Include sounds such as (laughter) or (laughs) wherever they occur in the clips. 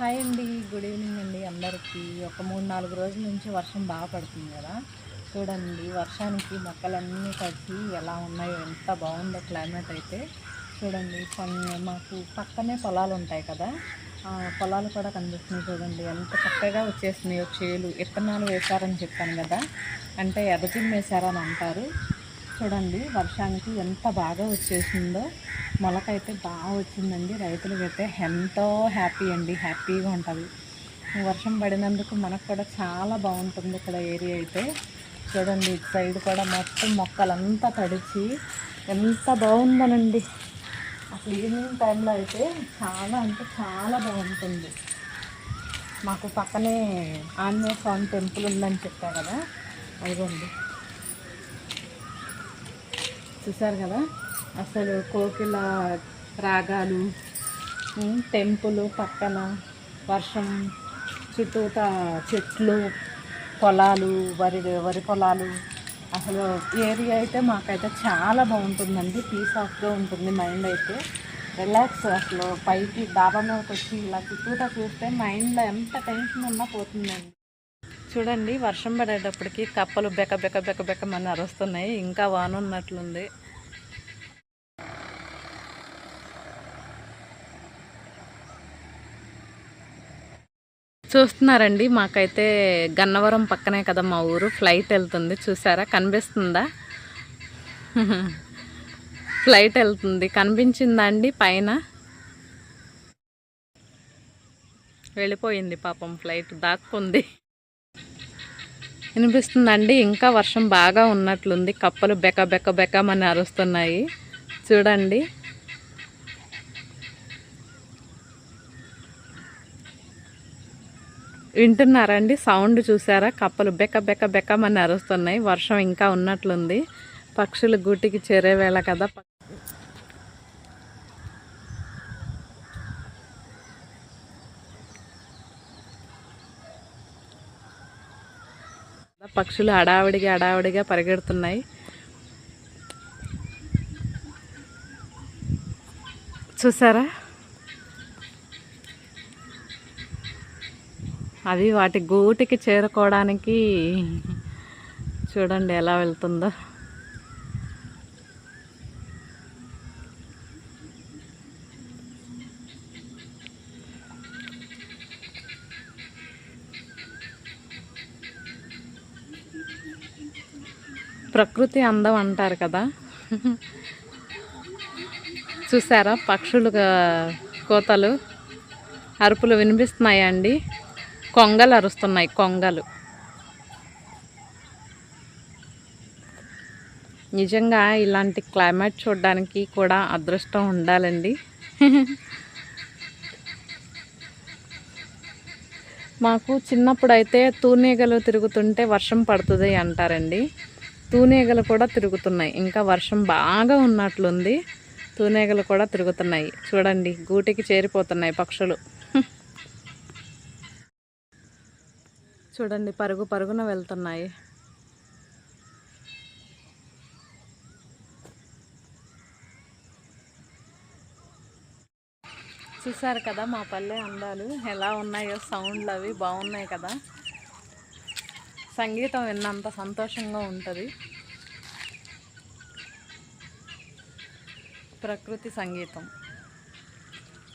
Hi అండి good evening అండి అందరికీ. ఒక మూడు నాలుగు రోజుల నుంచి వర్షం బాగా పడుతుంది కదా. చూడండి వర్షానికి మొక్కలన్నీ కట్టి ఎలా ఉన్నాయో ఎంత బాగుందో క్లైమేట్ అయితే. చూడండి మాకు పక్కనే పొలాలు ఉంటాయి కదా. పొలాలు కూడా కనిపిస్తున్నాయి చూడండి. ఎంత చక్కగా వచ్చేసినాయో చేలు. విత్తనాలు వేశారని చెప్పాను కదా. అంటే ఎర్రజిమ్ వేశారని అంటారు. చూడండి వర్షానికి ఎంత బాగా వచ్చేసిందో. మొలక అయితే బాగా వచ్చిందండి. రైతులకైతే ఎంతో హ్యాపీ అండి. హ్యాపీగా ఉంటుంది. వర్షం పడినందుకు మనకు కూడా చాలా బాగుంటుంది ఇక్కడ ఏరియా అయితే. చూడండి ఇటు సైడ్ కూడా మొత్తం మొక్కలంతా తడిచి ఎంత బాగుందనండి. అసలు ఈవినింగ్ టైంలో అయితే చాలా అంటే చాలా బాగుంటుంది. మాకు పక్కనే ఆంజనేయ స్వామి టెంపుల్ ఉందని చెప్పా కదా. అదిగోండి. చూసారు కదా? అసలు కోకిల రాగాలు టెంపుల్ పక్కన వర్షం చుట్టూత చెట్లు పొలాలు వరి వరి పొలాలు. అసలు ఏరియా అయితే మాకైతే చాలా బాగుంటుందండి. పీస్ ఆఫ్గా ఉంటుంది మైండ్ అయితే. రిలాక్స్ అసలు పైకి డాబా మీదకి వచ్చి ఇలా చుట్టూతా చూస్తే మైండ్లో ఎంత టెన్షన్ ఉన్నా పోతుందండి. చూడండి వర్షం పడేటప్పటికి కప్పలు బెక బెక బెక బెకమని అరుస్తున్నాయి. ఇంకా వాన ఉన్నట్లుంది. చూస్తున్నారండి మాకైతే గన్నవరం పక్కనే కదా మా ఊరు. ఫ్లైట్ వెళ్తుంది చూసారా? కనిపిస్తుందా? (laughs) ఫ్లైట్ వెళ్తుంది. కనిపించిందా అండి పైన? వెళ్ళిపోయింది పాపం ఫ్లైట్ దాక్కుంది. వినిపిస్తుందండి ఇంకా వర్షం బాగా ఉన్నట్లుంది. కప్పలు బెక బెక బెకమని అరుస్తున్నాయి. చూడండి. వింటున్నారండి? సౌండ్ చూసారా? కప్పలు బెక బెక బెకమని అరుస్తున్నాయి వర్షం ఇంకా ఉన్నట్లుంది. పక్షులు గూటికి చేరే వేళ కదా. పక్షులు హడావిడిగా హడావిడిగా పరిగెడుతున్నాయి. చూసారా? అవి వాటి గూటికి చేరుకోవడానికి చూడండి ఎలా వెళ్తుందో. ప్రకృతి అందం అంటారు కదా. చూసారా పక్షులు కోతలు? అరుపులు వినిపిస్తున్నాయండి. కొంగలు అరుస్తున్నాయి కొంగలు. నిజంగా ఇలాంటి క్లైమేట్ చూడడానికి కూడా అదృష్టం ఉండాలండి. మాకు చిన్నప్పుడు అయితే తూనీగలు తిరుగుతుంటే వర్షం పడుతుంది అంటారండి. తూనీగలు కూడా తిరుగుతున్నాయి. ఇంకా వర్షం బాగా ఉన్నట్లుంది. తూనేగలు కూడా తిరుగుతున్నాయి. చూడండి గూటికి చేరిపోతున్నాయి పక్షులు. చూడండి పరుగు పరుగున వెళ్తున్నాయి. చూసారు కదా మా పల్లె అందాలు ఎలా ఉన్నాయో సౌండ్లు అవి బాగున్నాయి కదా. సంగీతం విన్నంత సంతోషంగా ఉంటుంది. ప్రకృతి సంగీతం.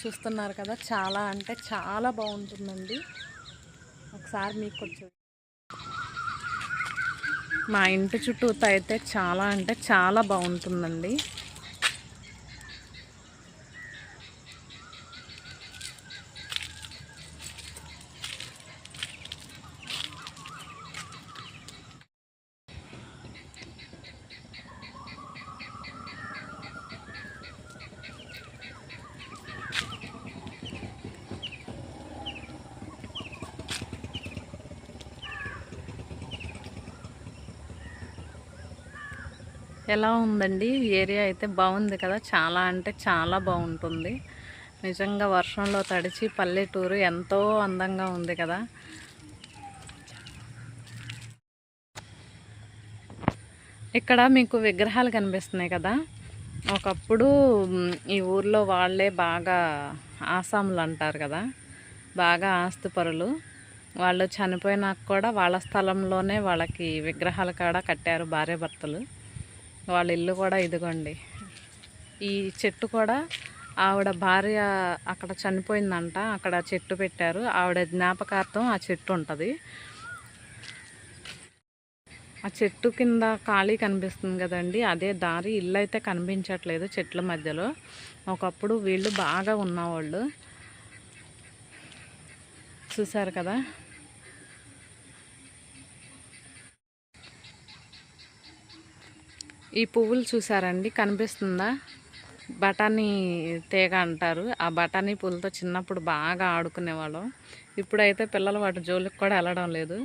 చూస్తున్నారు కదా చాలా అంటే చాలా బాగుంటుందండి. ఒకసారి మీకు కొంచెం మా ఇంటి చుట్టూతో అయితే చాలా అంటే చాలా బాగుంటుందండి. ఎలా ఉందండి? ఏరియా అయితే బాగుంది కదా? చాలా అంటే చాలా బాగుంటుంది. నిజంగా వర్షంలో తడిచి పల్లెటూరు ఎంతో అందంగా ఉంది కదా? ఇక్కడ మీకు విగ్రహాలు కనిపిస్తున్నాయి కదా? ఒకప్పుడు ఈ ఊర్లో వాళ్ళే బాగా ఆసాములు అంటారు కదా? బాగా ఆస్తిపరులు. వాళ్ళు చనిపోయినాక కూడా వాళ్ళ స్థలంలోనే వాళ్ళకి విగ్రహాలు కాడ కట్టారు భార్యభర్తలు. వాళ్ళ ఇల్లు కూడా ఇదిగోండి. ఈ చెట్టు కూడా ఆవిడ భార్య అక్కడ చనిపోయిందంట అక్కడ చెట్టు పెట్టారు. ఆవిడ జ్ఞాపకార్థం ఆ చెట్టు ఉంటుంది. ఆ చెట్టు కింద ఖాళీ కనిపిస్తుంది కదండి. అదే దారి ఇల్లు అయితే కనిపించట్లేదు చెట్ల మధ్యలో. ఒకప్పుడు వీళ్ళు బాగా ఉన్నవాళ్ళు. చూసారు కదా? ఈ పువ్వులు చూసారండి? కనిపిస్తుందా? బఠానీ తీగ అంటారు. ఆ బఠానీ పూలతో చిన్నప్పుడు బాగా ఆడుకునేవాళ్ళం. ఇప్పుడైతే పిల్లలు వాటి జోలికి కూడా వెళ్ళడం లేదు.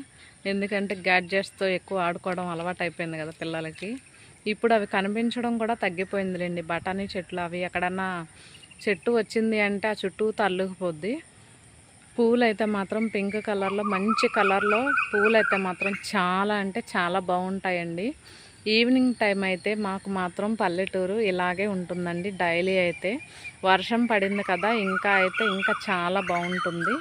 ఎందుకంటే గ్యాడ్జెట్స్తో ఎక్కువ ఆడుకోవడం అలవాటు అయిపోయింది కదా పిల్లలకి. ఇప్పుడు అవి కనిపించడం కూడా తగ్గిపోయిందిలేండి. బఠానీ చెట్లు అవి ఎక్కడన్నా చెట్టు వచ్చింది అంటే ఆ చుట్టూ తల్లుకుపోద్ది. పూలు అయితే మాత్రం పింక్ కలర్లో మంచి కలర్లో పూలు అయితే మాత్రం చాలా అంటే చాలా బాగుంటాయండి. ఈవినింగ్ టైం అయితే మాకు మాత్రం పల్లెటూరు ఇలాగే ఉంటుందండి డైలీ అయితే. వర్షం పడింది కదా ఇంకా అయితే ఇంకా చాలా బాగుంటుంది.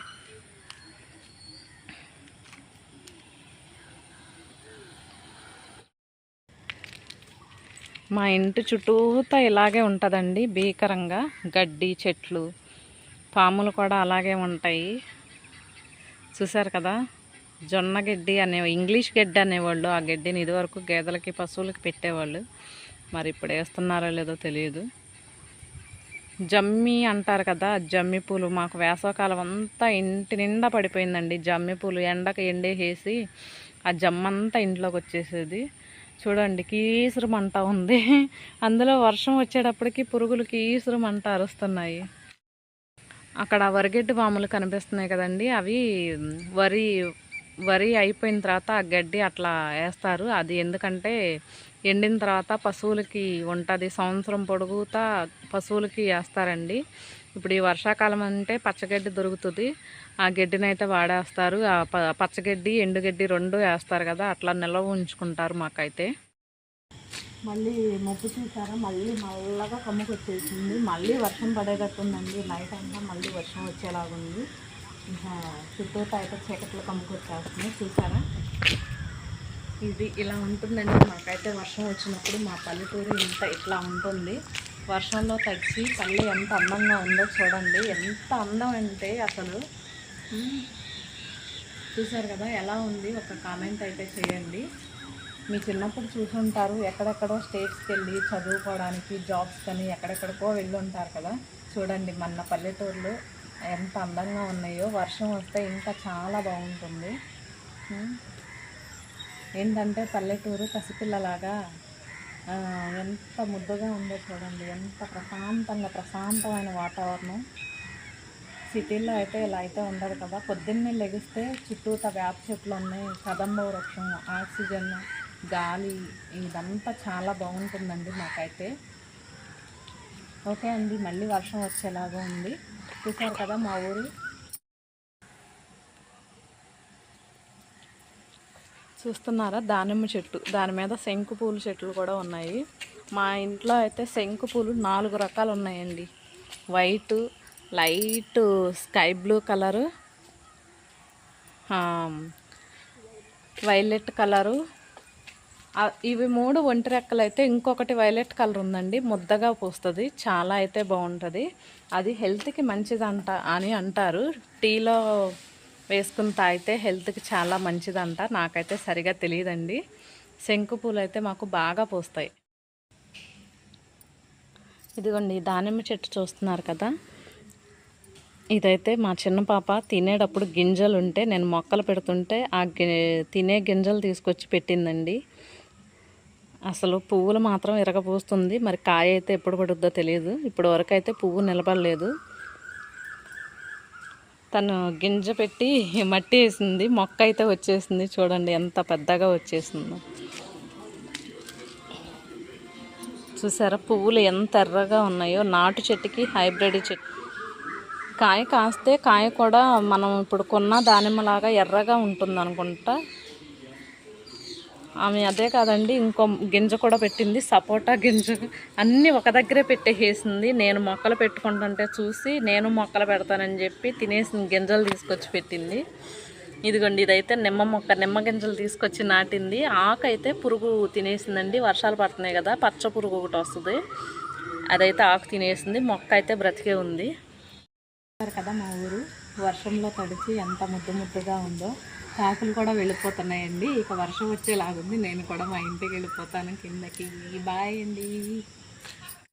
మా ఇంటి చుట్టూతా ఇలాగే ఉంటుందండి భీకరంగా. గడ్డి చెట్లు పాములు కూడా అలాగే ఉంటాయి. చూసారు కదా? జొన్న గడ్డి అనే ఇంగ్లీష్ గడ్డి అనేవాళ్ళు ఆ గడ్డిని ఇదివరకు గేదెలకి పశువులకి పెట్టేవాళ్ళు. మరి ఇప్పుడు వేస్తున్నారో లేదో తెలియదు. జమ్మి అంటారు కదా జమ్మి పూలు. మాకు వేసవకాలం అంతా ఇంటి నిండా పడిపోయిందండి జమ్మి పూలు. ఎండకు ఎండేసేసి ఆ జమ్మంతా ఇంట్లోకి వచ్చేసేది. చూడండి కీసురుమంట ఉంది. అందులో వర్షం వచ్చేటప్పటికి పురుగులు కీసురుమంట అరుస్తున్నాయి. అక్కడ వరిగడ్డి బాములు కనిపిస్తున్నాయి కదండి. అవి వరి వరి అయిపోయిన తర్వాత ఆ గడ్డి అట్లా వేస్తారు. అది ఎందుకంటే ఎండిన తర్వాత పశువులకి ఉంటుంది. సంవత్సరం పొడుగుతా పశువులకి వేస్తారండి. ఇప్పుడు ఈ వర్షాకాలం అంటే పచ్చగడ్డి దొరుకుతుంది. ఆ గడ్డిని అయితే వాడేస్తారు. ఆ పచ్చగడ్డి ఎండుగడ్డి రెండు వేస్తారు కదా అట్లా నిల్వ ఉంచుకుంటారు మాకైతే. మళ్ళీ మొప్పు చూసారా? మళ్ళీ మళ్ళగా కమ్ముకు వచ్చేసింది మళ్ళీ వర్షం పడేటట్టుందండి. నైట్ అంతా మళ్ళీ వర్షం వచ్చేలాగుంది. చుట్టూ చుట్టూతో అయితే చీకట్లు కమ్ముకొచ్చేస్తుంది. చూసారా? ఇది ఇలా ఉంటుందండి. మాకైతే వర్షం వచ్చినప్పుడు మా పల్లెటూరు ఇంత ఇట్లా ఉంటుంది. వర్షంలో తగ్గి పల్లె ఎంత అందంగా ఉందో చూడండి. ఎంత అందం అంటే అసలు. చూసారు కదా ఎలా ఉంది? ఒక కామెంట్ అయితే చేయండి. మీ చిన్నప్పుడు చూసి ఉంటారు ఎక్కడెక్కడో స్టేట్స్కి వెళ్ళి చదువుకోవడానికి జాబ్స్ కానీ ఎక్కడెక్కడికో వెళ్ళి ఉంటారు కదా. చూడండి మన పల్లెటూరులో ఎంత అందంగా ఉన్నాయో వర్షం వస్తే ఇంకా చాలా బాగుంటుంది. ఏంటంటే పల్లెటూరు పసిపిల్లలాగా ఎంత ముద్దుగా ఉందో చూడండి. ఎంత ప్రశాంతంగా ప్రశాంతమైన వాతావరణం. సిటీల్లో అయితే ఇలా అయితే ఉండదు కదా. పొద్దున్నే లెగిస్తే చుట్టూత వేప చెట్లు ఉన్నాయి. కదంబ వృక్షం ఆక్సిజన్ గాలి ఇదంతా చాలా బాగుంటుందండి మాకైతే. ఓకే అండి మళ్ళీ వర్షం వచ్చేలాగా ఉంది. చూసారు కదా మా ఊరు చూస్తున్నారా? దానిమ్మ చెట్టు దాని మీద శంకు పూల చెట్లు కూడా ఉన్నాయి. మా ఇంట్లో అయితే శంకు పూలు నాలుగు రకాలు ఉన్నాయండి. White light sky blue colour violet colour ఇవి మూడు ఒంటి రెక్కలు అయితే ఇంకొకటి వైలెట్ కలర్ ఉందండి. ముద్దగా పూస్తుంది. చాలా అయితే బాగుంటుంది. అది హెల్త్కి మంచిదంట అని అంటారు. టీలో వేసుకుని తాగితే హెల్త్కి చాలా మంచిదంట. నాకైతే సరిగా తెలియదండి. శంకు పూలు అయితే మాకు బాగా పూస్తాయి. ఇదిగోండి దానిమ్మ చెట్టు చూస్తున్నారు కదా. ఇదైతే మా చిన్న పాప తినేటప్పుడు గింజలు ఉంటే నేను మొక్కలు పెడుతుంటే ఆ తినే గింజలు తీసుకొచ్చి పెట్టిందండి. అసలు పువ్వులు మాత్రం ఇరగపోస్తుంది. మరి కాయ అయితే ఎప్పుడు పడుద్దో తెలియదు ఇప్పుడు వరకు అయితే పువ్వు నిలబడలేదు. తను గింజ పెట్టి మట్టి వేసింది. మొక్క అయితే వచ్చేసింది. చూడండి ఎంత పెద్దగా వచ్చేసిందో. చూసారా? పువ్వులు ఎంత ఎర్రగా ఉన్నాయో. నాటు చెట్టుకి హైబ్రిడ్ చెట్టు కాయ కాస్తే కాయ కూడా మనం ఇప్పుడు కొన్న దానిమ్మలాగా ఎర్రగా ఉంటుంది అనుకుంటా ఆమె అదే కాదండి ఇంకో గింజ కూడా పెట్టింది సపోటా గింజ. అన్నీ ఒక దగ్గరే పెట్టేసేసింది. నేను మొక్కలు పెట్టుకుంటుంటే చూసి నేను మొక్కలు పెడతానని చెప్పి తినేసిన గింజలు తీసుకొచ్చి పెట్టింది. ఇదిగోండి ఇదైతే నిమ్మ మొక్క నిమ్మ గింజలు తీసుకొచ్చి నాటింది. ఆకు అయితే పురుగు తినేసిందండి వర్షాలు పడుతున్నాయి కదా పచ్చ పురుగు ఒకటి వస్తుంది. అదైతే ఆకు తినేసింది మొక్క అయితే బ్రతికే ఉంది. కదా మా ఊరు వర్షంలో తడిచి ఎంత ముద్దు ముద్దుగా ఉందో. కాకులు కూడా వెళ్ళిపోతున్నాయండి. ఇక వర్షం వచ్చేలాగుంది. నేను కూడా మా ఇంటికి వెళ్ళిపోతాను కిందకి. బాయ్ అండి.